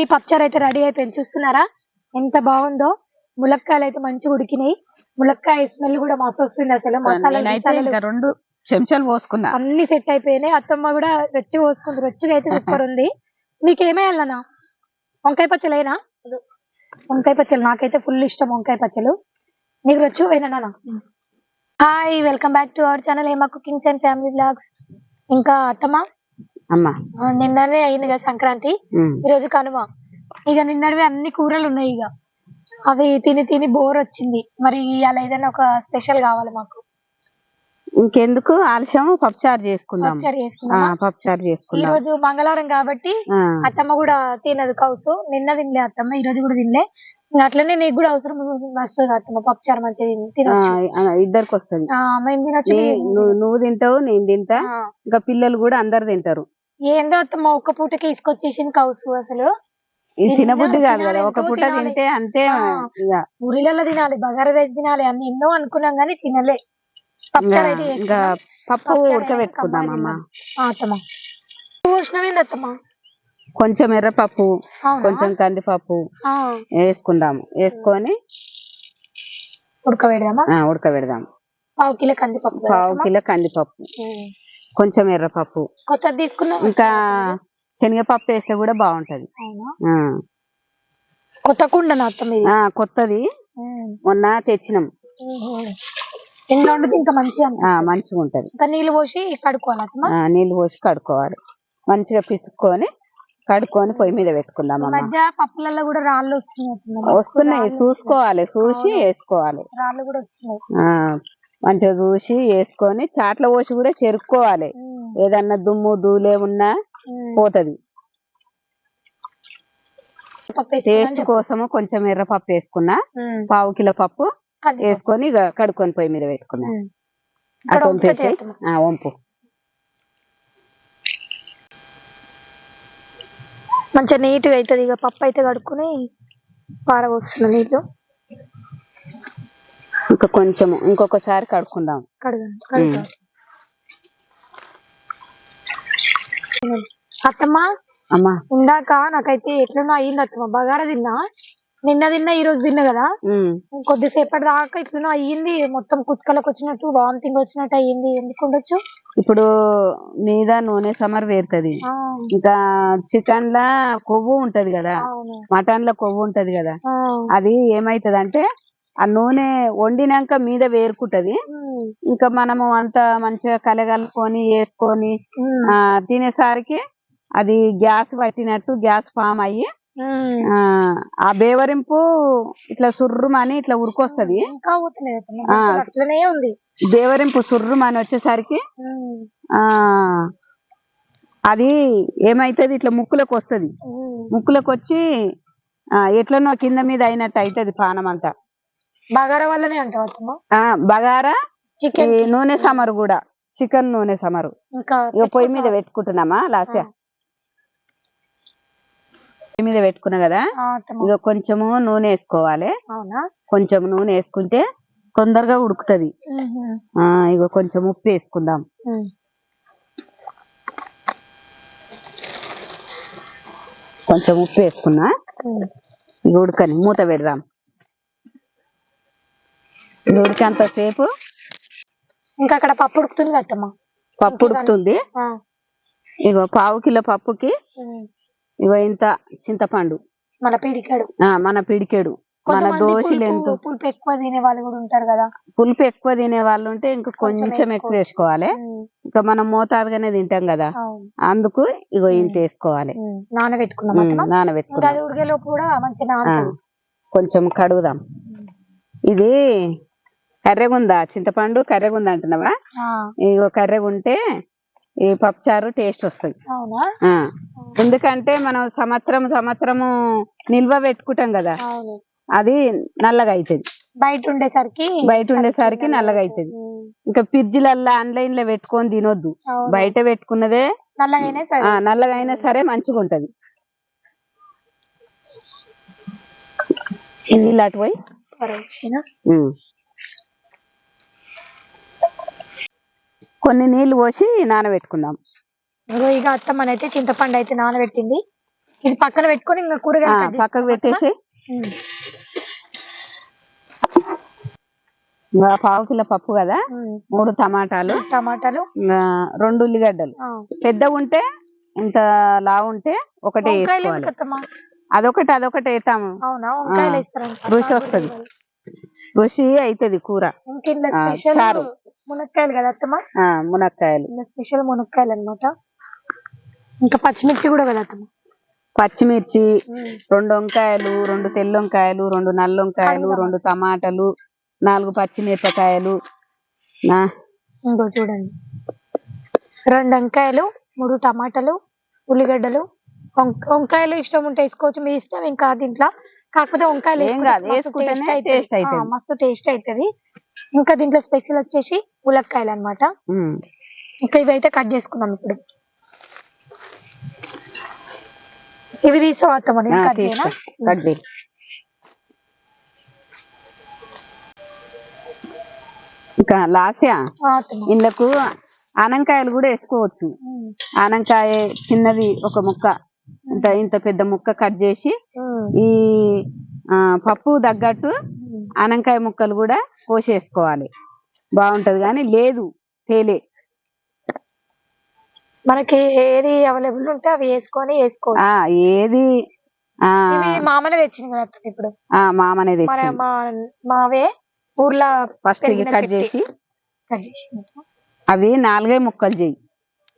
ఈ పప్చారు అయితే రెడీ అయిపోయింది. చూస్తున్నారా? ఎంత బాగుందో. ములక్కాయలు అయితే మంచిగా ఉడికినాయి. ములక్కాయ స్మెల్ కూడా మస్తు వస్తుంది అసలు. మసాలా రెండు చెంచాలు పోసుకున్నా. అన్ని సెట్ అయిపోయినాయి. అత్తమ్మ కూడా రెచ్చి పోసుకుంది. రొచ్చిగా అయితే సూపర్ ఉంది. నీకు ఏమేయాలన్నా వంకాయ పచ్చలేనా? వంకాయ పచ్చలు. నాకైతే ఫుల్ ఇష్టం వంకాయ పచ్చలు. నీకు రొచ్చు పోయినా hi welcome back to our channel. ఏమా కుకింగ్స్ అండ్ ఫ్యామిలీ బ్లాగ్స్ ఇంకా అత్తమ్మ? అమ్మా. నిన్ననే అయింది కదా సంక్రాంతి. ఈ రోజు కనుమ. ఇక నిన్నటివి అన్ని కూరలు ఉన్నాయి ఇక. అవి తిని తిని బోర్ వచ్చింది. మరి ఇవాళ ఏదైనా ఒక స్పెషల్ కావాలి మాకు? ఇంకెందుకు? ఆలస్యం పప్పుచారు చేసుకుందాం. పప్పుచారు ఈ చేసుకుందాం. రోజు మంగళవారం కాబట్టి అత్తమ్మ కూడా తినదు కౌసు. నిన్న తినలే అత్తమ్మ ఈ రోజు కూడా తినలే. అట్లనే నీకు కూడా అవసరం వస్తుంది అత్తమ్మ పప్పుచారు మంచిగా తినొచ్చు. ఇద్దరికి వస్తుంది. మేము తినొచ్చు నువ్వు తింటావు నేను తింటా. ఇంకా పిల్లలు కూడా అందరు తింటారు. ఏందో ఒక్క పూటకి తీసుకొచ్చేసింది కౌసు అసలు ఇది తినబుద్ధి కాదు కదా ఒక పూట. తింటే అంతే ఊరిలలో తినాలి బగారా రైస్ తినాలి అన్ని ఎన్నో అనుకున్నాం కానీ తినలే పప్పుచారు అయితే ఇంకా- ఇంకా చేసుకున్నాం. పప్పు పప్పుచారు ఉడకబెట్టుకుందాం అయితే అమ్మ కమ్మగా తిన్నాం. ఆ, అత్తమ్మ పోషణమైంది అత్తమ్మ కొంచెం ఎర్రపప్పు? కొంచెం కందిపప్పు వేసుకుందాము వేసుకొని ఉడకబెడదామా ఆ, ఉడకబెడదాం పావు కిలో కందిపప్పు కదా పావు? కిలో కందిపప్పు. కొంచెం ఎర్రపప్పు. కొత్తది తీసుకున్నాం ఇంకా శనగపప్పు వేస్తే కూడా బాగుంటది. ఆ. కొత్త కుండ నా అత్తమ్మ ఇది ఆ, కొత్తది. మొన్న తెచ్చినాం. వండితే ఇంకా మంచిగా. ఆ, మంచిగా ఉంటది ఇంకా నీళ్ళు పోసి కడుక్కోవాలి అత్తమ్మ? ఆ, నీళ్ళు పోసి కడుక్కోవాలి. మంచిగా పిసుక్కొని కడుక్కొని పొయ్యి మీద పెట్టుకుందాం ఈ అమ్మ. మధ్య పప్పులలో కూడా రాళ్ళు వస్తున్నాయి అత్తమ్మ. వస్తున్నాయి చూసుకోవాలి చూసి వేసుకోవాలి. రాళ్ళు కూడా వస్తున్నాయి. ఆ. మంచిగా చూసి వేసుకొని చాట్ల పోసి కూడా చెరుక్కోవాలి. ఏదన్నా దుమ్ము దూలే ఉన్నా. పోతది. టేస్ట్ కోసము కొంచెం ఎర్రపప్పు వేసుకున్నా. పావు కిలో పప్పు. వేసుకొని ఇక కడుక్కొని పొయ్యి మీద పెట్టుకున్నా. అటు వంపేసి వంపు. మంచిగా నీట్గా అవుతుంది ఇక పప్పు అయితే కడుక్కుని పారబోస్తున్నా నీళ్ళు. ఇంకా కొంచెము ఇంకొకసారి కడుక్కుందాం. కడగండి అత్తమ్మ అమ్మా. ఇందాక నాకైతే ఎట్లనో అయ్యింది అత్తమ్మ బగారా తిన్నా. నిన్న తిన్నా ఈ రోజు తిన్నా కదా. కొద్దిసేపటి దాకా ఇట్లనో అయ్యింది మొత్తం కుత్కలకు వచ్చినట్టు వామిటింగ్ వచ్చినట్టు అయ్యింది. ఎందుకు ఉండొచ్చు? ఇప్పుడు మీద నూనె సమర్ వేరుతుంది. ఇంకా చికెన్ లా కొవ్వు ఉంటది కదా. మటన్లో కొవ్వు ఉంటది కదా. అది ఏమైతది అంటే ఆ నూనె వండినాక మీద వేరుకుంటది. ఇంకా మనము అంత మంచిగా కలగలుకొని వేసుకొని ఆ తినేసరికి అది గ్యాస్ పట్టినట్టు గ్యాస్ ఫామ్ అయ్యి. ఆ బేవరింపు ఇట్లా సుర్రుమని ఇట్లా ఉరికొస్తది. అట్లనే ఉంది. బేవరింపు సుర్రుమని వచ్చేసరికి ఆ అది ఏమైతది? ఇట్లా ముక్కులకు వస్తది. ముక్కులకు వచ్చి ఎట్లనో కింద మీద అయినట్టు అవుతుంది పానం అంతా బగారా వల్లనే అంటావు బగారా చికెన్ నూనె సమరు కూడా. చికెన్ నూనె సమరు. ఇంకా ఇక పొయ్యి మీద పెట్టుకుంటున్నామా లాస్య పొయ్యి మీద పెట్టుకున్నా కదా? ఇక కొంచెము నూనె వేసుకోవాలి. కొంచెం నూనె వేసుకుంటే తొందరగా ఉడుకుతది. ఇక కొంచెం ఉప్పు వేసుకుందాం. కొంచెం ఉప్పు వేసుకున్నా. ఇక ఉడకని మూత పెడదాం. ఇది ఉడికేంతసేపు ఇంకా అక్కడ పప్పు ఉడుకుతుంది కదా అత్తమ్మ పప్పు ఉడుకుతుంది? ఇగో పావు కిలో పప్పుకి. ఇగో ఇంత చింతపండు. మన పీడికాడు. మన పిడికెడు. మన దోశలు ఎంత. పులుపు ఎక్కువ తినే వాళ్ళు కూడా ఉంటారు కదా. పులుపు ఎక్కువ తినే వాళ్ళు ఉంటే ఇంకా కొంచెం ఎక్కువ వేసుకోవాలి. ఇంకా మనం మోతాదుగానే తింటాం కదా. అందుకు ఇగో ఇంత వేసుకోవాలి. నానబెట్టుకున్నాం నానబెట్టుకున్నాం కూడా నానుతుంది కొంచెం కడుగుదాం. ఇది కర్రెగుందా? చింతపండు కర్రెగుందా అంటున్నావా? ఇగో కర్రెగుంటే ఈ పప్పుచారు టేస్ట్ వస్తుంది. ఎందుకంటే మనం సంవత్సరం సంవత్సరము నిల్వ పెట్టుకుంటాం కదా. అది నల్లగా అవుతుంది బయట ఉండేసరికి బయట ఉండేసరికి నల్లగా అవుతుంది ఇంకా ఫ్రిడ్జ్లల్లో ఆన్లైన్లో పెట్టుకొని తినొద్దు. బయట పెట్టుకున్నదే ఆ, నల్లగా అయినా సరే మంచిగా ఉంటది నీళ్ళు అటు పోయి పర్వాలేదా? ఉమ్. కొన్ని నీళ్ళు పోసి నానబెట్టుకుందాం. ఇగో ఇక అత్తమ్మనైతే చింతపండు అయితే నానబెట్టింది. ఇది పక్కన పెట్టుకొని ఇంకా cut పక్కకు? పెట్టేసి. పావు కిలో పప్పు కదా. మూడు టమాటాలు. టమాటాలు. రెండు ఉల్లిగడ్డలు. పెద్ద ఉంటే ఇంత లావు ఉంటే ఒకటే? అదొకటి అదొకటి వేస్తాము. రుచి వస్తది. రుచి అవుతుంది కూర. చారు. మునక్కాయలు కదా అత్తమ్మా? మునక్కాయలు. స్పెషల్ మునక్కాయలు అన్నమాట. ఇంకా పచ్చిమిర్చి కూడా కదా అత్తమ్మ? పచ్చిమిర్చి. రెండు వంకాయలు రెండు తెల్ల వంకాయలు రెండు నల్ల వంకాయలు? రెండు టమాటాలు నాలుగు పచ్చిమిరపకాయలు. నా. ఇంకో చూడండి. రెండు వంకాయలు మూడు టమాటాలు ఉల్లిగడ్డలు. వంక- వంకాయలు ఇష్టం ఉంటే వేసుకోవచ్చు. మీ ఇష్టం ఇంకా దీంట్లో. కాకపోతే వంకాయలు మస్తు టేస్ట్ అవుతుంది. ఇంకా దీంట్లో స్పెషల్ వచ్చేసి ములక్కాయలు అన్నమాట ఉమ్. ఇంకా ఇవి అయితే కట్ చేసుకుందాం ఇప్పుడు ఇవి తీసుకోవద్దామని ఆ, కట్ చేయనా తీసుకో. కట్ చేయి. ఇంకా లాస్యా. ఇందుకు ఆనంకాయలు కూడా వేసుకోవచ్చు. ఆనంకాయ చిన్నది ఒక ముక్క ఇంత ఇంత పెద్ద ముక్క కట్ చేసి. ఈ పప్పు తగ్గట్టు ఉమ్. ఆనంకాయ ముక్కలు కూడా కోసేసుకోవాలి. బాగుంటది కానీ లేదు తేలే. మనకి ఏది అవైలబుల్ ఉంటే అవి వేసుకొని ఆ ఏది మామనే తెచ్చింది కదా ఇప్పుడు? మామనే తెచ్చింది. మావే ఊర్లో ఫస్ట్ కట్. చేసి. అవి నాలుగే ముక్కలు చెయ్యి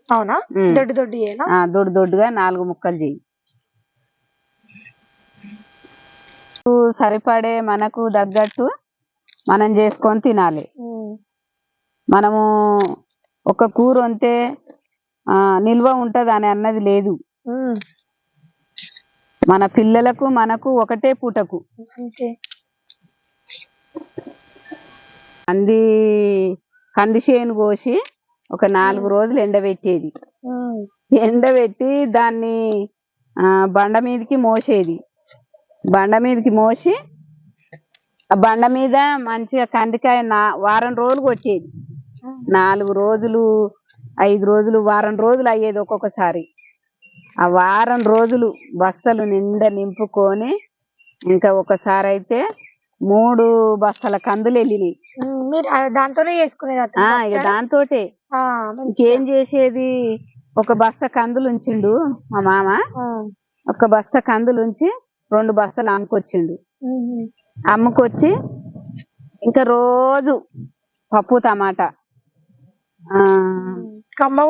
అవునా. దొడ్డు దొడ్డు దొడ్డు దొడ్డుగా నాలుగు ముక్కలు చెయ్యి సరిపడే మనకు తగ్గట్టు మనం చేసుకొని తినాలి. మనము ఒక కూర వంతే నిల్వ ఉంటది అని అన్నది లేదు. మన పిల్లలకు మనకు ఒకటే పూటకు. అంతే కంది చేను కోసి ఒక నాలుగు రోజులు ఎండబెట్టేది. ఎండబెట్టి దాన్ని బండ మీదకి మోసేది. బండ మీదకి మోసి ఆ బండ మీద మంచిగా కందికాయ నా వారం రోజులు కొట్టేది నాలుగు రోజులు ఐదు రోజులు వారం రోజులు అయ్యేది ఒక్కొక్కసారి ఆ వారం రోజులు బస్తలు నిండా నింపుకొని ఇంకా ఒకసారి అయితే మూడు బస్తల కందులు వెళ్ళినాయి దాంతోనే చేసుకునేది? దాంతోటే. ఇంకేం చేసేది ఒక బస్త కందులు ఉంచిండు మా మామ. ఒక బస్త కందులు ఉంచి రెండు బస్తలు అమ్ముకొచ్చిండు. అమ్ముకొచ్చి ఇంకా రోజు పప్పు టమాటా.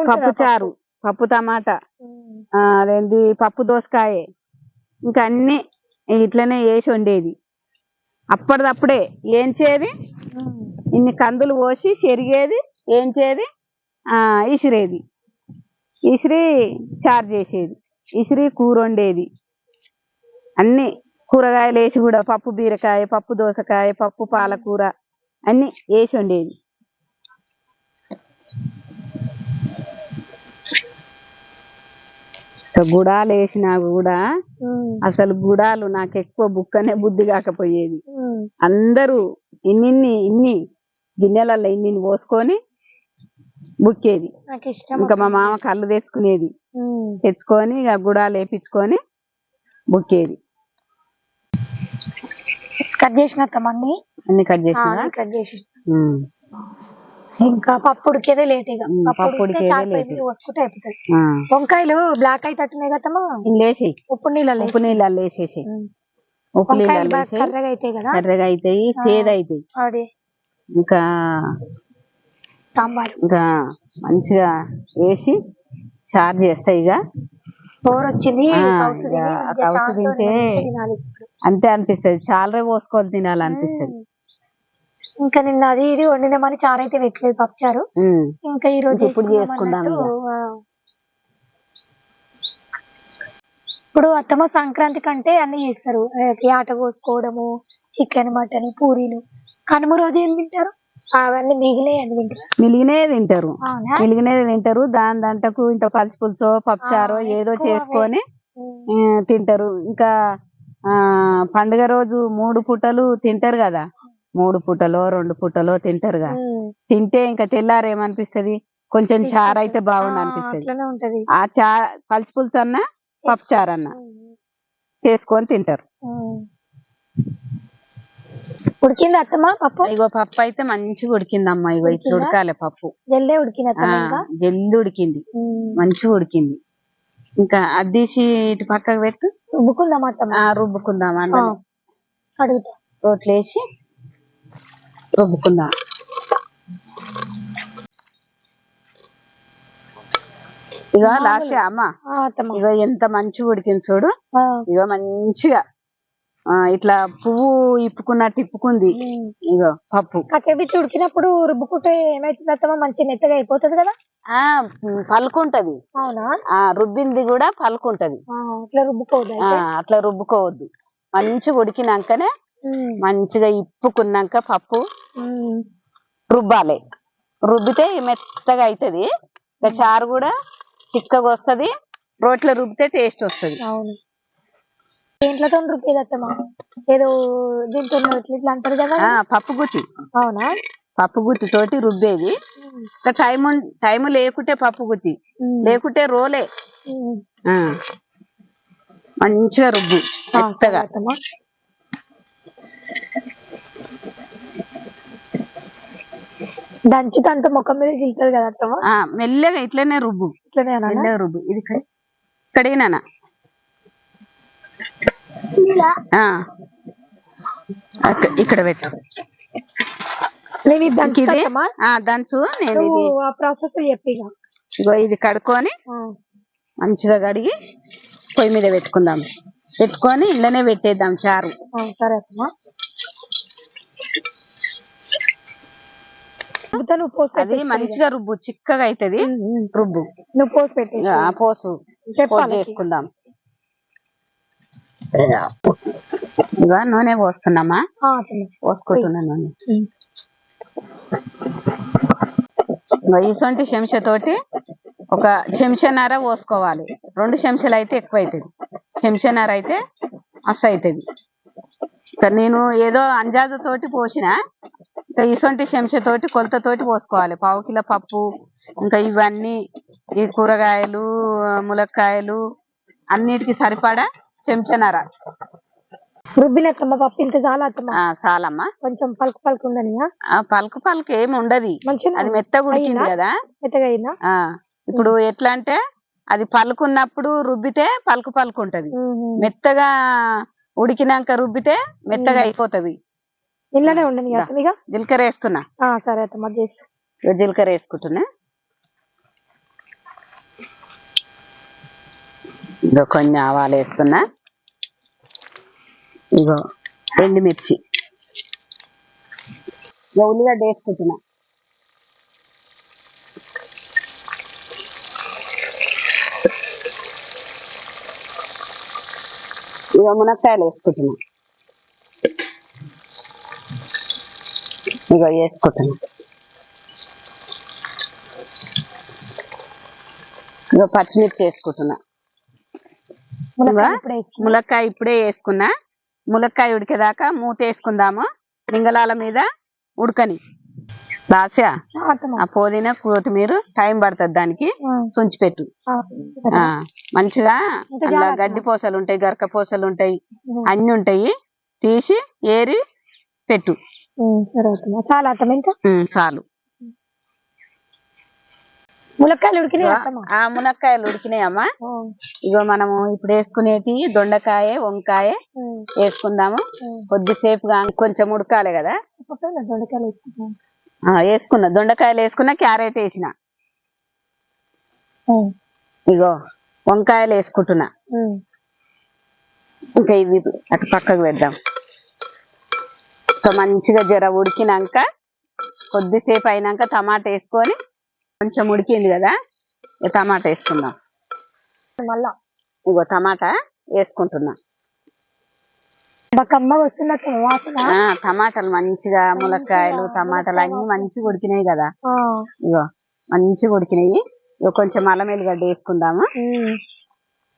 పప్పు చారు పప్పు టమాటా. అదేంది పప్పు దోసకాయ. ఇంకా అన్ని ఇట్లనే వేసి వండేది. అప్పటిదప్పుడే ఏంచేది. ఇన్ని కందులు పోసి చెరిగేది ఏంచేది? ఆ ఇసిరేది. ఇసిరి చారు చేసేది. ఇసిరి కూర వండేది. అన్ని కూరగాయలు వేసి కూడా పప్పు బీరకాయ పప్పు దోసకాయ పప్పు పాలకూర అన్ని వేసి వండేది ఇక గుడాలు వేసినా కూడా. అసలు గుడాలు నాకు ఎక్కువ బుక్కనే బుద్ధి కాకపోయేది. అందరూ ఇన్నిన్ని ఇన్ని గిన్నెలలో ఇన్ని పోసుకొని బుక్కేది ఇంకా మా మామ కళ్ళు తెచ్చుకునేది. తెచ్చుకొని ఇక గుడాలు వేపించుకొని బుక్కేది కట్ చేసిన అన్ని అన్ని కట్ చేసినా? అన్ని కట్ చేసి. ఇంకా పప్పు ఉడికేదే లేట్. ఇక అయిపోతుంది. వంకాయలు బ్లాక్ అయితే అట్టున్నాయి ఇంక లేసేయి. ఉప్పు నీళ్ళలో ఉప్పు వేసేసేయి ఉమ్. ఉప్పు వేసేయి కర్రగా అవుతాయి కదా? కర్రగా అవుతాయి సేద అవుతాయి అది. ఇంకా సాంబార్. ఇంకా మంచిగా వేసి చార్జ్ చేస్తాయి ఇక కౌసు చారుతోని తింటే. అంతే అనిపిస్తది చాలరే పోసుకొని తినాలనిపిస్తది. ఇంకా నిన్న అది ఇది వండినామని చారు అయితే పెట్టలేదు పప్పుచారు. ఇంకా ఈ రోజు ఇప్పుడు చేసుకుందాం. ఇప్పుడు అత్తమ్మ సంక్రాంతి కంటే అన్ని చేస్తారు ఆట కోసుకోవడము చికెన్ మటన్ పూరీలు కనుమ రోజు ఏం తింటారు అవన్నీ తింటారు? మిలిగినే తింటారు. అవునా? మిలిగినే తింటారు. దాని దాంట్లకు ఇంత పచ్చి పులుసో పప్పుచారో ఆ, ఏదో ఎక్కువ అవే. చేసుకొని. ఆ, తింటారు. ఇంకా ఆ పండుగ రోజు మూడు పూటలు తింటారు కదా. మూడు పూటలో రెండు పూటలో తింటారుగా ఉమ్. తింటే ఇంకా తెల్లారేమనిపిస్తది? కొంచెం చారు అయితే బాగుండు ఆ, అనిపిస్తది. అట్లనే ఉంటది. ఆ చా పచ్చి పులుసు అన్న పప్పుచారు అన్న చేసుకొని తింటారు. ఉమ్. ఉడికింది అత్తమ్మ పప్పు? ఇగో పప్పు అయితే మంచిగా ఉడికిందమ్మా ఇగో ఇట్లా? ఉడకాలి పప్పు. జల్దే ఉడికింది జల్ది ఉడికింది. మంచిగా ఉడికింది. ఇంకా అద్దీసి ఇటు పక్కకు పెట్టు. రుబ్బుకుందాం అత్తమ్మ? ఆ రుబ్బుకుందాం ఆ, అందులో అడుగుతా. రోట్లు వేసి రుబ్బుకుందాం. ఇగో లాస్ట్ అమ్మ. ఇగో ఎంత మంచిగా ఉడికింది చూడు. ఇగో మంచిగా. ఇట్లా పువ్వు ఇప్పుకున్నట్టు ఇప్పుకుంది. ఇగో పప్పు. కచ్చపిచ్చి ఉడికినప్పుడు రుబ్బుకుంటే ఏమైతుంది అత్తమ్మ? మంచి మెత్తగా అయిపోతుంది కదా? ఆ పలుకుంటది. అవునా? ఆ రుబ్బింది కూడా పలుకుంటది. ఆ, ఇట్లా రుబ్బుకోవద్దు అట్లా రుబ్బుకోవద్దు. మంచిగా ఉడికినాకనే మంచిగా ఇప్పుకున్నాక పప్పు రుబ్బాలి. రుబ్బితే మెత్తగా అవుతుంది ఇక చారు కూడా చిక్కగా వస్తది. రోట్లో రుబ్బితే టేస్ట్ వస్తది. అవును. దేంట్లతో రుబ్బేది అత్తమ్మ. ఏదో దీంతో ఇట్లా ఇట్లా అంటారు కదా. ఆ పప్పు గుత్తి. అవునా? పప్పు గుత్తి తోటి రుబ్బేది. ఇక టైం టైం లేకుంటే పప్పు గుత్తి. లేకుంటే రోలే. ఉమ్. ఆ. మంచిగా రుబ్బు ఆ, సరే మెత్తగా అత్తమ్మ. దంచితే అంత ముఖం మీద గిలుతుంది కదా అత్తమ్మ. ఆ మెల్లగా ఇట్లనే రుబ్బు. ఇట్లనే? మెల్లగా రుబ్బు. ఇది ఇక్కడ ఇక్కడేనా ఇక్కడ పెట్టు. నేను ఇది దంచు నేను ఇది ఆ ప్రాసెస్. ఇగో ఇది కడుక్కొని మంచిగా కడిగి పొయ్యి మీద పెట్టుకుందాం. పెట్టుకొని ఇళ్ళనే పెట్టేద్దాం చారు. సరే పోసి అది. మంచిగా రుబ్బు చిక్కగా అవుతుంది. రుబ్బు. నువ్వు పోసి ఆ పోసు. చేసుకుందాం. ఇక నూనె పోస్తున్నామా? పోసుకుంటున్నా నూనె. ఇసొంటి చెంచాతోటి ఒక చెంచాన్నర పోసుకోవాలి. రెండు చెంచాలు అయితే ఎక్కువ అవుతుంది చెంచాన్నర అయితే మస్తు అవుతుంది ఇక నేను ఏదో అంజాదు తోటి పోసిన. ఇక ఇసొంటి చెంచాతోటి కొలతతోటి పోసుకోవాలి. పావు కిలో పప్పు ఇంకా ఇవన్నీ ఈ కూరగాయలు ములక్కాయలు అన్నిటికి సరిపడా చెంచాన్నర రుబ్బినట్టమ్మ పప్పు ఇంత చాలా చాలమ్మా. కొంచెం పలుకు పలుకు ఉందని ఆ? పలుకు పలుకు ఏమి ఉండదు. అది మెత్తగా ఉడికింది? కదా. మెత్తగా అయిందా? ఇప్పుడు ఎట్లా అంటే అది పలుకున్నప్పుడు రుబ్బితే పలుకు పలుకు ఉంటది. మెత్తగా ఉడికినాక రుబ్బితే మెత్తగా అయిపోతది. ఇళ్ళనే ఉండని దా. అత్తమ్మ ఇక జీలకర్ర వేస్తున్నా. సరే జీలకర్ర వేసుకుంటున్నా. ఇగో కొన్ని ఆవాలు వేస్తున్నా ఇగో ఎండుమిర్చి ఇగో ఉల్లిగడ్డ వేసుకుంటున్నా. ఇగో మునక్కాయలు వేసుకుంటున్నా. ఇగో వేసుకుంటున్నా. ఇగో పచ్చిమిర్చి వేసుకుంటున్నా మునక్కాయ ఇదిగో, ఇప్పుడు వేసుకున్నా ములక్కాయ ఇప్పుడే వేసుకున్నా. ములక్కాయ ఉడికేదాకా మూత వేసుకుందాము. మింగలాల మీద ఉడకని. రాసా ఆ, పుదీనా కొత్తిమీర టైం పడుతుంది దానికి. పెట్టు. మంచిగా జాగ్రత్త. గడ్డి పూసలు ఉంటాయి గరక పూసలు ఉంటాయి. అన్ని ఉంటాయి. తీసి ఏరి పెట్టు. చాలా. అత్తమ్మ. ఆ మునక్కాయలు ఉడికినాయమ్మా. ఇగో మనము ఇప్పుడు వేసుకునేటి దొండకాయ వంకాయ వేసుకుందాము. ఉమ్. కొద్దిసేపుగా కొంచెం ఉడకాలి కదా. దొండకాయలు వేసుకున్నా. దొండకాయలు వేసుకున్నా క్యారెట్ వేసిన. ఇగో వంకాయలు వేసుకుంటున్నా. ఇంకా ఇవి అటు పక్కకు పెడదాం. ఇంకా మంచిగా జర ఉడికినాక కొద్దిసేపు అయినాక టమాటా వేసుకొని కొంచెం ఉడికింది కదా టమాటా వేసుకుందాం. మళ్ళా? ఇగో టమాటా వేసుకుంటున్నా. టమాటాలు మంచిగా ములక్కాయలు టమాటాలు అన్ని మంచిగా ఉడికినాయి కదా. ఇగో మంచిగా ఉడికినాయి. ఇగో కొంచెం అల్లం ఎల్లిగడ్డ వేసుకుందాము.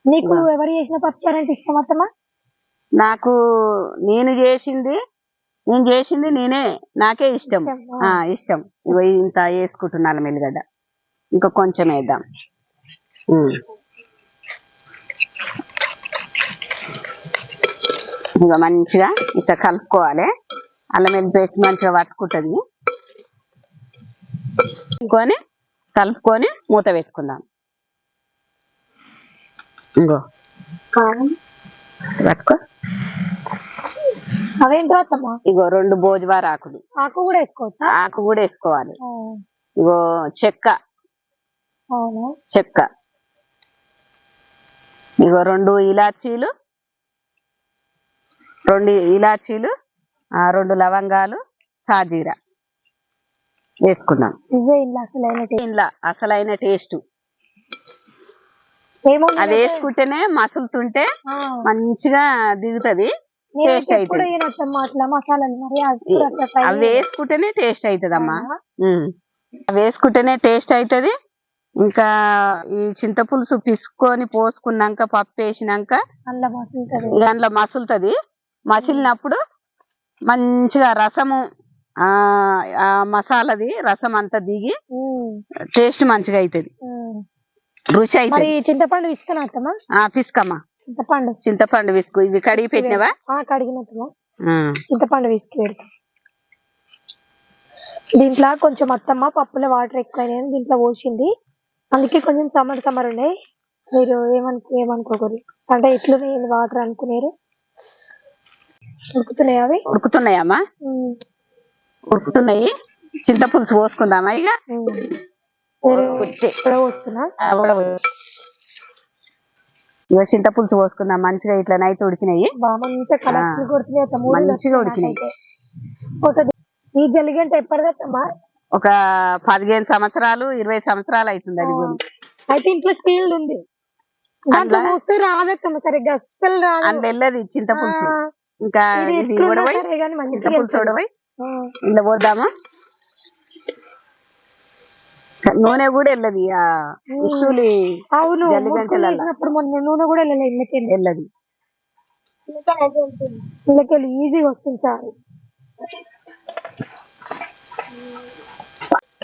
నీకు ఎవరు చేసిన పప్పుచారు అంటే ఇష్టం నాకు నేను చేసింది నేను చేసింది నేనే నాకే ఇష్టం. ఇష్టం, ఆ ఇష్టం. ఇగో ఇంత వేసుకుంటున్నా అల్లం ఎల్లిగడ్డ ఇంకా కొంచెం వేద్దాం. ఇక మంచిగా ఇట్లా కలుపుకోవాలి. అల్లం వెల్లి పేస్ట్ మంచిగా పట్టుకుంటుంది కొని కలుపుకొని మూత పెట్టుకుందాం. ఇంకో పట్టుకో అవేంటో అత్తమ్మ? ఇగో రెండు భోజవార ఆకులు ఆకు కూడా వేసుకోవచ్చా? ఆకు కూడా వేసుకోవాలి. ఇగో చెక్క. అవును. చెక్క. ఇగో రెండు ఇలాచీలు. రెండు ఇలాచీలు. ఆ, రెండు లవంగాలు సాజీరా వేసుకున్నాం. ఇవే ఇలా అసలైన. ఇంట్లో అసలైన టేస్ట్. అది వేసుకుంటేనే మసులుతుంటే మంచిగా దిగుతది. టేస్ట్ అవుతుంది అవి వేసుకుంటేనే టేస్ట్ అవుతుందమ్మా. అవి వేసుకుంటేనే టేస్ట్ అవుతుంది ఇంకా ఈ చింతపులుసు పిసుకొని పోసుకున్నాక పప్పు వేసినాక అందులో మసులుతుంది. మసిలినప్పుడు మంచిగా రసము ఆ ఆ మసాలాది రసం అంతా దిగి టేస్ట్ మంచిగా అవుతుంది. రుచి అవుతుంది చింతపండు ఆ పిసుకమ్మా. చింతపండు. చింతపండు విసుకు ఇవి కడిగి పెట్టినవా? కడిగినట్టుగా. చింతపండు విసికి పెడతాం. దీంట్లో కొంచెం అత్తమ్మ పప్పులో వాటర్ ఎక్కువైనాయని దీంట్లో పోసింది. అందుకే కొంచెం సమ్మర్ సమ్మర్ ఉన్నాయి. మీరు ఏమనుకో ఏమనుకోకూడదు. అంటే ఎట్లున్నాయి వాటర్ అనుకునేరు? ఉడుకుతున్నాయి అవి? ఉడుకుతున్నాయమ్మా? ఉడుకుతున్నాయి. చింతపులుసు పోసుకుందామా ఇక? ఉమ్. పోసు. ఇగో చింతపులుసు పోసుకుందాం. మంచిగా ఇట్లా నైట్ ఉడికినాయి. మంచిగా ఉడికినాయి. ఈ జల్లిగంట ఎప్పటిదత్తమ్మా ఒక పదిహేను సంవత్సరాలు ఇరవై సంవత్సరాలు అవుతుంది అది అయితే ఇంట్లో స్టీల్ ఉంది. రాదత్తమ్మ సరిగ్గా అస్సలు రాదు. అందులో వెళ్ళదు చింతపులుసు. ఇంకా చింతపులుసు ఇందులో పోద్దామా? నూనె కూడా వెళ్ళదు ఇష్టూలి అవును మొన్న నూనె కూడా వెళ్ళలేదు ఇళ్ళకెళ్ళి. వెళ్ళదు. ఇళ్ళకెళ్ళి ఈజీగా వస్తుంది చాలు.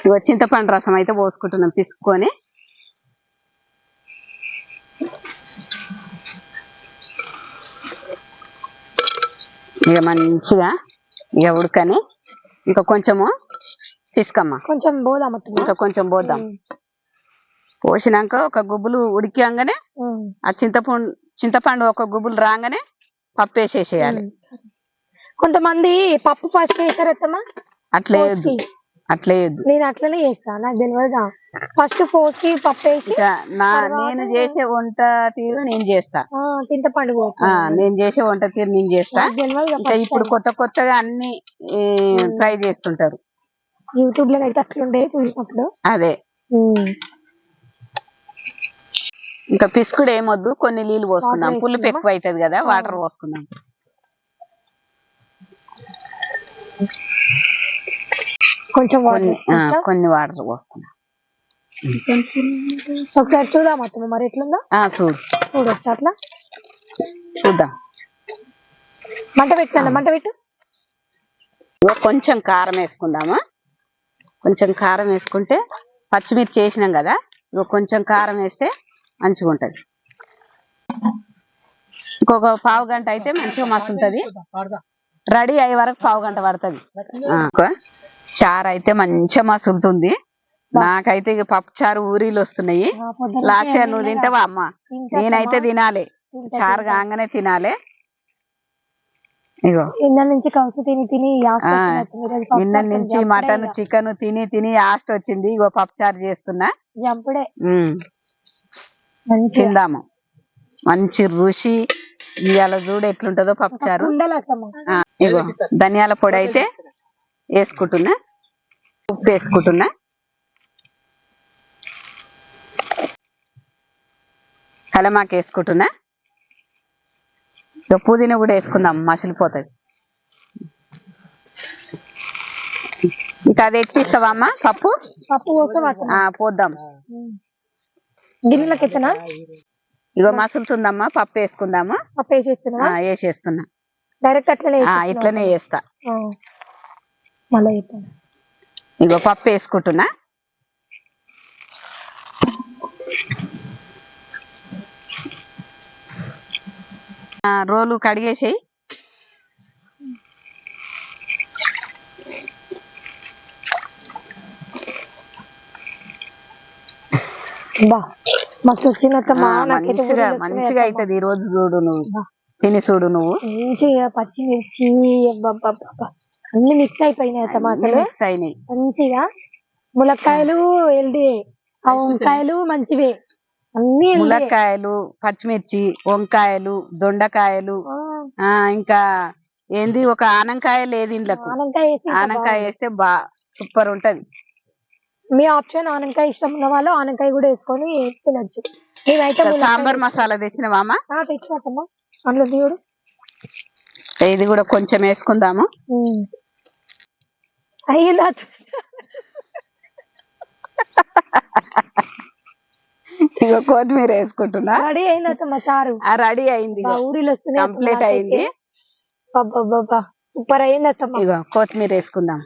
ఇగో చింతపండు రసం అయితే పోసుకుంటున్నాం పిసుకొని ఇక మంచిగా ఇక ఉడకని. ఇంకా కొంచెము పిసుకమ్మ కొంచెం పోదాం ఇంకా కొంచెం పోద్దాం పోసినాక ఒక గుబ్బులు ఉడికంగానే ఆ చింతపండు చింతపండు ఒక గుబ్బులు రాగానే పప్పు వేసేసేయాలి. కొంతమంది పప్పు ఫస్ట్ వేస్తారు అత్తమ్మ. అట్లే వేయద్దు పోసి. అట్లే వేయద్దు నేను అట్లనే చేస్తా నాకు తెలియదు ఫస్ట్ పోసి పప్పు వేసి నేను చేసే వంట తీరు నేను చేస్తా. చింతపండు నేను చేసే వంట తీరు నేను చేస్తా. ఇంకా ఇప్పుడు కొత్త కొత్తగా అన్ని ట్రై చేస్తుంటారు. యూట్యూబ్లో అయితే అట్లుండే చూసినప్పుడు. అదే. ఇంకా పిసుకుడు ఏమొద్దు కొన్ని నీళ్ళు పోసుకుందాం. పులుపు? ఎక్కువ అవుతుంది కదా వాటర్ పోసుకుందాం. కొంచెం కొన్ని వాటర్ పోసుకుందాం. ఒకసారి చూద్దాం అత్తమ్మ మరి ఎట్లుందో? చూడు. చూడొచ్చు అట్లా? చూద్దాం. మంట పెట్టండి మంట పెట్టు. కొంచెం కారం వేసుకుందామా? కొంచెం కారం వేసుకుంటే పచ్చిమిర్చి వేసినాం కదా కొంచెం కారం వేస్తే మంచిగా ఉంటది ఇంకొక పావు గంట అయితే మంచిగా మస్తు ఉంటది రెడీ అయ్యే వరకు పావు గంట పడుతుంది. చారు అయితే మంచిగా మసులుతుంది. నాకైతే ఇక పప్పు చారు ఊరీలు వస్తున్నాయి. లాస్ట్ నువ్వు తింటావా అమ్మ? నేనైతే తినాలి? చారు కాగానే తినాలి. ఇగో. నిన్న నుంచి కౌసు తిని తిని నిన్న నుంచి మటన్. చికెన్ తిని తిని ఆస్ట్ వచ్చింది. ఇగో పప్పు చారు చేస్తున్నా. జంపుడే. తిందాము. మంచి రుచి. ఇవాళ చూడు ఎట్లుంటదో పప్పు చారు. ఉండాలి అత్తమ్మ ఆ, ఇగో ధనియాల పొడి అయితే వేసుకుంటున్నా. ఉప్పు వేసుకుంటున్నా. కలమాకు వేసుకుంటున్నా. ఇక పుదీనా కూడా వేసుకుందాం మసిలిపోతుంది. ఇంకా అది ఎక్కిస్తావా అమ్మ? పప్పు? పప్పు పోద్దాం. గిన్నెలకి ఎత్తనా ఇగో మసులుతుందమ్మా పప్పు వేసుకుందాము. పప్పు వేసేస్తున్నా? వేసేస్తున్నా. డైరెక్ట్ అట్లనే. ఇట్లనే వేస్తా. ఇగో పప్పు వేసుకుంటున్నా. రోలు కడిగేసేయి. మస్తు మంచిగా మంచిగా అవుతుంది ఈ రోజు చూడు నువ్వు. తిని చూడు నువ్వు. మంచిగా పచ్చిమిర్చి అన్ని మిక్స్ అయిపోయినాయి అసలు. మిక్స్ అయినాయి. మంచిగా ములక్కాయలు ఎల్డి వంకాయలు మంచివే. ములక్కాయలు పచ్చిమిర్చి వంకాయలు దొండకాయలు ఆ, ఇంకా ఏంది ఒక ఆనంకాయ లేదు ఇండ్లకు. ఆనంకాయ. వేస్తే బా సూపర్ ఉంటది. మీ ఆప్షన్ ఆనకాయ ఇష్టం ఉన్న వాళ్ళు ఆనకాయ కూడా వేసుకొని తినొచ్చు. సాంబార్ మసాలా తెచ్చినవామా? తెచ్చినట్టమ్మా. అందులో దేవుడు. ఇది కూడా కొంచెం వేసుకుందాము. అయ్యిందా ఇక కొత్తిమీర వేసుకుంటున్నా. రెడీ అయిందమ్మా చారు ఆ రెడీ అయింది మా ఊరిలో కంప్లీట్. అయింది. అబ్బబ్బబ్బా సూపర్ అయింది అత్తమ్మ. ఇగో కొత్తిమీర వేసుకుందాం.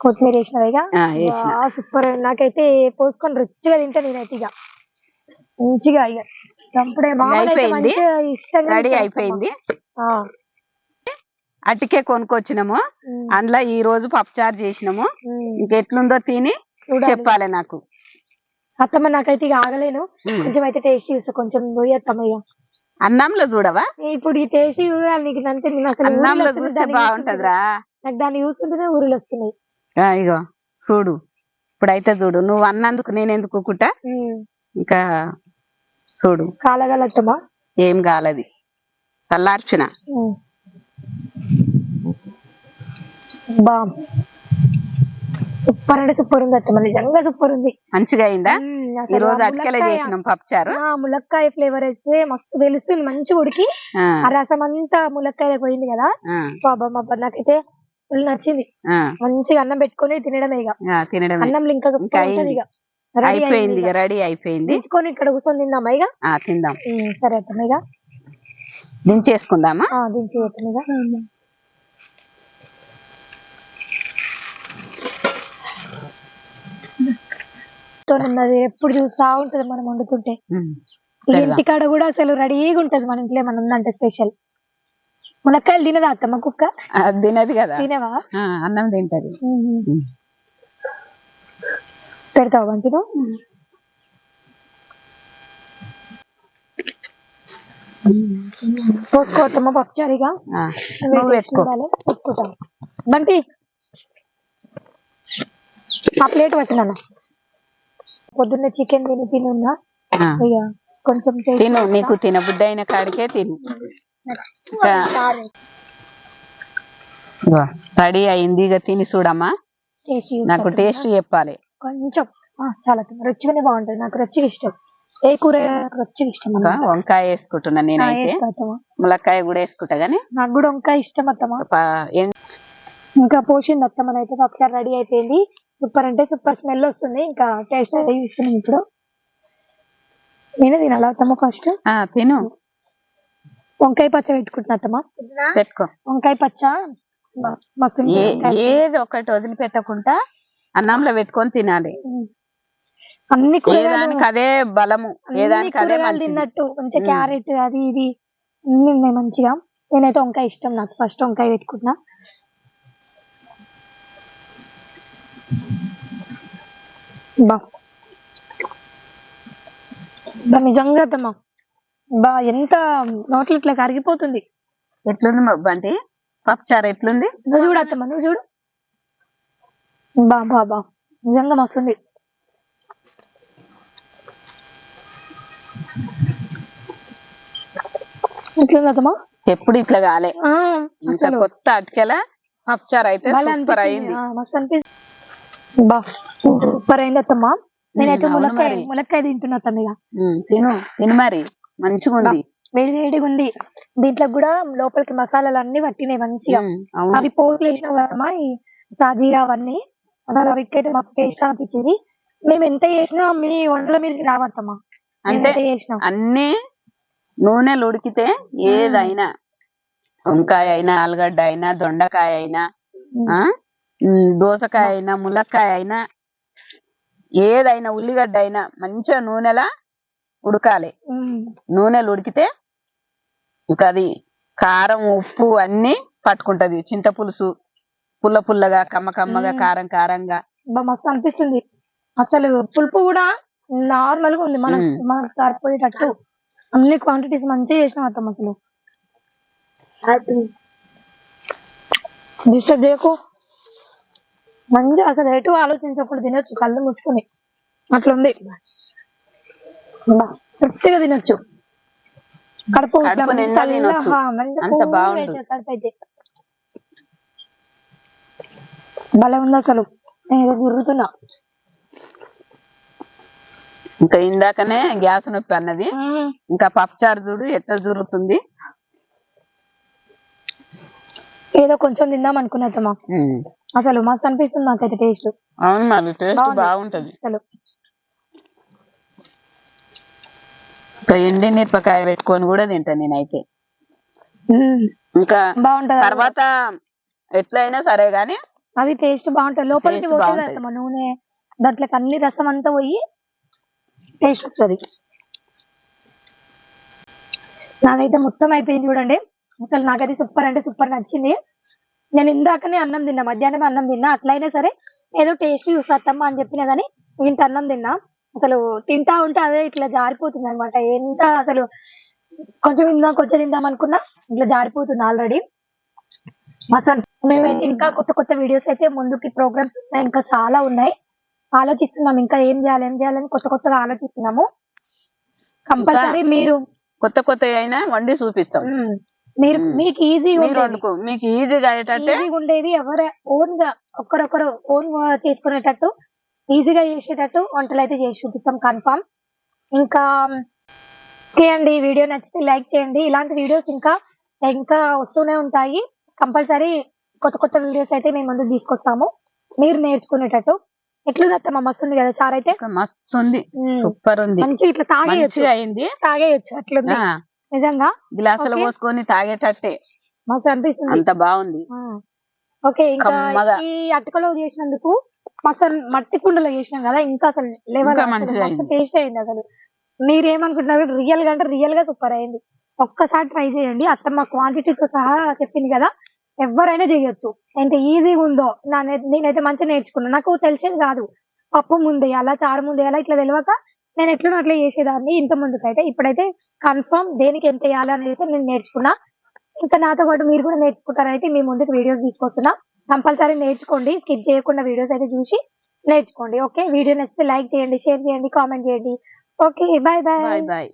కొత్తిమీర వేసినవిగా ఆ, వేసిన. సూపర్ నాకైతే పోసుకొని రుచిగా తింటా నేనైతే ఇక మంచిగా ఇక అయిపోయింది. రెడీ అయిపోయింది. అటికే కొనుక్కొచ్చినాము. అందులో ఈ రోజు పప్పుచారు చేసినాము. ఇంకెట్లుందో తిని. చెప్పాలి నాకు. అత్తమ్మ నాకైతే ఇక ఆగలేను. కొంచెం అయితే టేస్ట్ చూస్తా కొంచెం పోయేత్తమ్మ ఇక. అన్నంలో చూడవా? ఇప్పుడు ఈ టేస్ట్ చూడాలి నీకు అంతే అన్నంలో చూస్తే బాగుంటదిరా. నాకు దాన్ని చూస్తుంటేనే ఊరిలో వస్తున్నాయి ఇగో చూడు. ఇప్పుడైతే చూడు నువ్వు అన్నందుకు నేను ఎందుకు ఉమ్. ఇంకా చూడు. కాలగలత్తమ్మా ఏం కాలది? చల్లార్చిన. బా. సూపర్ అంటే సూపర్ ఉంది అత్తమ్మ నిజంగా సూపర్ ఉంది. మంచిగా అయిందా? ఈ రోజు అటుకెల ములక్కాయ- చేసినాం పప్పుచారు? ఆ, ములక్కాయ ఫ్లేవర్ అయితే మస్తు తెలుస్తుంది మంచిగా ఉడికి. ఆ, రసం అంతా ములక్కాయ పోయింది కదా. బాబా మా నాకైతే ఫుల్ నచ్చింది. మంచిగా అన్నం పెట్టుకొని తినడమే ఇక. ఆ, తినడమే. అన్నంలో ఇంకా ఇంకా. ఇక. అయిపోయింది ఇక ఇక. రెడీ అయిపోయింది. దించుకొని ఇక్కడ కూర్చొని తిందామా ఇక? ఆ తిందాం. సరే అత్తమ్మ ఇక. దించేసుకుందామా? ఆ, దించి ఇక ఉన్నది ఎప్పుడు చూస్తా ఉంటది మనం వండుతుంటే. ఇంటికాడ కూడా అసలు రెడీగా ఉంటది మన ఇంట్లో ఏమన్నా ఉందంటే స్పెషల్. మునక్కాయలు తినదా అత్తమ్మ కుక్క? తినది కదా. తినవా? అన్నం తింటది. పెడతావా మంచిగా పోసుకోవద్దమ్మా పెట్టుకో పెట్టుకుంటాం బంటి ఆ ప్లేట్ పట్టినాను పొద్దున్న చికెన్ తిని తిని ఉన్నా ఆ, ఇక కొంచెం తిను. నీకు తినబుద్ధి అయిన కాడికే తిను చాలు. రెడీ అయింది ఇక తిని చూడమ్మా నాకు. టేస్ట్ చెప్పాలి కొంచెం ఆ, చాలా తిన్నా. రుచిగానే బాగుంటది నాకు రుచిగా ఇష్టం ఏ కూర రుచిగా ఇష్టం అన్నమాట. వంకాయ వేసుకుంటున్నా ఆ, నేనైతే వేస్తా అత్తమ్మ. ములక్కాయ కూడా వేసుకుంటా గానీ నాకు కూడా వంకాయ ఇష్టం అత్తమ్మ ప- ఏం- ఇంకా పోసింది అత్తమ్మ అయితే ఒకసారి రెడీ అయిపోయింది సూపర్ అంటే సూపర్ స్మెల్ వస్తుంది. ఇంకా టేస్ట్ రెడీ ఇస్తున్నాం ఇప్పుడు. నేనే తినాలా అత్తమ్మ ఫస్ట్? ఆ, తిను. వంకాయ పచ్చ పెట్టుకుంటున్నా అత్తమ్మ. పెట్టుకో. వంకాయ పచ్చ మస్తు. ఏది ఒకటి వదిలిపెట్టకుండా అన్నంలో పెట్టుకొని తినాలి. అన్ని కూరగాయలు దానికి అదే బలము ఏ అన్ని దానికి అదే కూరగాయలు మంచిది. తిన్నట్టు మంచిగా ఉమ్. క్యారెట్ అది ఇది అన్ని ఉన్నాయి మంచిగా. నేనైతే వంకాయ ఇష్టం నాకు. ఫస్ట్ వంకాయ పెట్టుకుంటున్నా. బా. బా నిజంగా అత్తమ్మ. బా ఎంత నోట్లు ఇట్లా కరిగిపోతుంది. ఎట్లుంది మా బంటి? పప్పుచారు ఎట్లుంది? నువ్వు చూడు అత్తమ్మ నువ్వు చూడు. బా బా బా. నిజంగా మస్తుంది. ఇట్లుంది అత్తమ్మ? ఎప్పుడు ఇట్లా కాలే. అసలు. కొత్త అటుకెల పప్పుచారు అయితే సూపర్. అయింది. మస్తు అనిపిస్తుంది. బా. సూపర్ అయింది అత్తమ్మ నేనైతే ములక్కాయ మరి. ములక్కాయ తింటున్నా అత్తమ్మ ఇక. తిను తిను మరి. మంచిగా ఉంది. వేడి వేడిగా ఉంది. దీంట్లో కూడా లోపలికి మసాలాలు అన్ని పట్టినాయి మంచిగా. అవి పోగులు వేసినావు కదమ్మా ఈ సాజీరా అవన్నీ. అసలు అవికైతే మస్తు టేస్ట్ అనిపించింది. మేము ఎంత చేసినా మీ వంటల మీదకి రావద్దమ్మా. అంటే అన్ని నూనెలు ఉడికితే ఏదైనా. వంకాయ అయినా ఆలుగడ్డ అయినా దొండకాయ అయినా ఆ? ఉమ్, దోసకాయ అయినా ములక్కాయ అయినా ఏదైనా ఉల్లిగడ్డ అయినా మంచిగా నూనెలా ఉడకాలి. ఉమ్. నూనెలు ఉడికితే ఇంకా అది కారం ఉప్పు అన్ని పట్టుకుంటది. చింతపులుసు పుల్ల పుల్లగా కమ్మ కమ్మగా మ్మ్. కారం కారంగా. బా మస్తు అనిపిస్తుంది. అసలు పులుపు కూడా నార్మల్గా ఉంది. మనం మ్మ్. మనకు సరిపోయేటట్టు అన్ని క్వాంటిటీస్ మంచిగా చేసినాం అత్తమ్మ అసలు. డిస్టర్బ్ చేయకు. మంచిగా అసలు ఎటు ఆలోచించకుండా తినొచ్చు కళ్ళు మూసుకొని. అట్లుంది. తృప్తిగా తినొచ్చు. కడుపు. భలే ఉంది అసలు. నేను ఏదో జరుగుతున్నా ఇంకా ఇందాకనే గ్యాస్ నొప్పి అన్నది. ఇంకా పప్పుచారు చూడు ఎట్లా జరుగుతుంది ఏదో కొంచెం తిందాం ఉమ్. అసలు మస్తు అనిపిస్తుంది నాకైతే టేస్ట్. అవును మరి టేస్ట్. బాగుంటది. అసలు ఎండి మిరపకాయ పెట్టుకొని కూడా తింటా నేనైతే. ఇంకా బాగుంటది తర్వాత ఎట్లయినా సరే గాని అది టేస్ట్ బాగుంటది. లోపలికి పోతుంది నూనె దాంట్లోకి అన్ని రసం అంతా పోయి టేస్ట్ వస్తుంది. నాదైతే మొత్తం అయిపోయింది చూడండి. అసలు నాకైతే సూపర్ అంటే సూపర్ నచ్చింది. నేను ఇందాకనే అన్నం తిన్నా మధ్యాహ్నం అన్నం తిన్నా అట్లయినా సరే ఏదో టేస్ట్ చూసేస్తామ్మా అని చెప్పినా గానీ ఇంత అన్నం తిన్నా. అసలు తింటా ఉంటే అదే ఇట్లా జారిపోతుంది అనమాట ఎంత అసలు కొంచెం తిందాం కొంచెం తిందాం అనుకున్నా ఇట్లా జారిపోతుంది ఆల్రెడీ. అసలు మేమైతే ఇంకా కొత్త కొత్త వీడియోస్ అయితే ముందుకి ప్రోగ్రామ్స్ ఉన్నాయి ఇంకా చాలా ఉన్నాయి. ఆలోచిస్తున్నాం ఇంకా ఏం చేయాలి ఏం చేయాలని కొత్త కొత్తగా ఆలోచిస్తున్నాము. కంపల్సరీ మీరు కొత్త కొత్త అయినా వండి చూపిస్తాం. మీరు. మీకు ఈజీగా వండుకో మీకు ఈజీగా అయ్యేటట్టే ఉండేది ఎవరు ఓన్గా ఒక్కరొకరు ఓన్ చేసుకునేటట్టు ఈజీగా చేసేటట్టు వంటలు అయితే చేసి చూపిస్తాం కన్ఫామ్ ఇంకా ఓకే అండి ఈ వీడియో నచ్చితే లైక్ చేయండి. ఇలాంటి వీడియోస్ ఇంకా ఇంకా వస్తూనే ఉంటాయి. కంపల్సరీ కొత్త కొత్త వీడియోస్ అయితే మేము ముందుకు తీసుకొస్తాము. మీరు నేర్చుకునేటట్టు. ఎట్లుంది అత్తమ్మ? మస్తు ఉంది కదా చారు అయితే? మస్తు ఉంది. సూపర్ ఉంది. మంచిగా ఇట్లా తాగేయచ్చు. అయింది. తాగేయచ్చు. అట్లుంది. నిజంగా? గ్లాసులో. పోసుకొని తాగేటట్టే. మస్తు అనిపిస్తుంది. అంత బాగుంది. ఓకే ఇంకా కమ్మగా. ఈ అటుకలో చేసినందుకు అసలు మట్టి కుండలో చేసినాం కదా ఇంకా అసలు లెవెల్ ఇంకా మంచిగా మస్తు అయింది. టేస్ట్ అయింది అసలు. మీరు ఏమనుకుంటున్నారు రియల్గా అంటే రియల్గా సూపర్ అయింది. ఒక్కసారి ట్రై చేయండి. అత్తమ్మ క్వాంటిటీతో సహా చెప్పింది కదా ఎవరైనా చేయొచ్చు. ఎంత ఈజీగా ఉందో. నా నేనైతే మంచిగా నేర్చుకున్నాను నాకు తెలిసేది కాదు. పప్పు ముందు వేయాలా చారు ముందు వేయాలా ఇట్లా తెలియక నేను ఎట్లనో అట్లా చేసేదాన్ని ఇంత ముందుకైతే. ఇప్పుడైతే కన్ఫర్మ్ దేనికి ఎంత వేయాలి అనేది అయితే నేను నేర్చుకున్నా. ఇంకా నాతో పాటు మీరు కూడా నేర్చుకుంటారైతే మీ ముందుకు వీడియోస్ తీసుకొస్తున్నా. కంపల్సరీ నేర్చుకోండి. స్కిప్ చేయకుండా వీడియోస్ అయితే చూసి నేర్చుకోండి. ఓకే వీడియో నచ్చితే లైక్ చేయండి షేర్ చేయండి కామెంట్ చేయండి. Okay bye bye bye bye